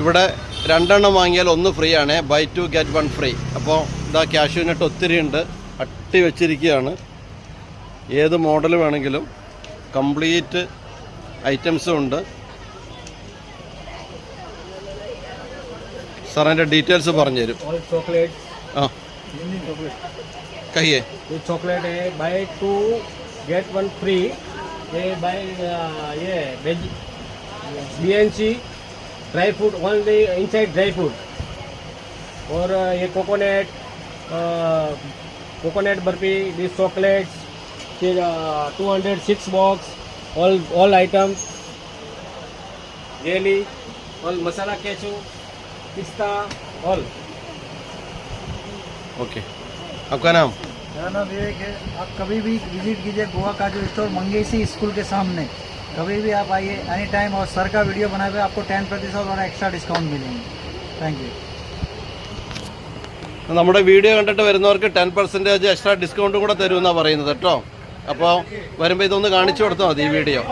ഇവിടെ രണ്ടെണ്ണം വാങ്ങിയാൽ ഒന്ന് ഫ്രീ ആണ് buy two get one free അപ്പോൾ ഇതാ കാഷ്യൂ നട്ട് ഒത്തിരി ഉണ്ട് അട്ടി വെച്ചിരിക്കുകയാണ് ഏത് മോഡൽ വേണമെങ്കിലും കംപ്ലീറ്റ് ഐറ്റംസും ഉണ്ട് സാർ അതിൻ്റെ ഡീറ്റെയിൽസ് പറഞ്ഞു തരും ऑल चॉकलेट ആ കയ്യേ ये चॉकलेट है buy two get one free ये बाय ये veg B N C dry fruit only inside dry fruit और ये coconut coconut barfi this chocolates फिर two hundred six box all all items jelly all masala केचू pista all okay आपका नाम? मेरा नाम विवेक है। आप कभी भी विज़िट कीजिए गोवा का जो स्टोर मंगेसी स्कूल के सामने। कभी भी आप आइए एनी टाइम और सर का वीडियो बनाए हुए आपको टेन प्रतिशत और एक्स्ट्रा डिस्काउंट मिलेंगे थैंक यू നമ്മുടെ വീഡിയോ കണ്ടിട്ട് വരുന്നവർക്ക് ടെൻ പെർസെൻറ്റേജ് എക്സ്ട്രാ ഡിസ്കൗണ്ടും കൂടെ തരുമെന്നാണ് പറയുന്നത് കേട്ടോ അപ്പോൾ വരുമ്പോൾ ഇതൊന്ന് കാണിച്ചു കൊടുത്താൽ മതി ഈ വീഡിയോ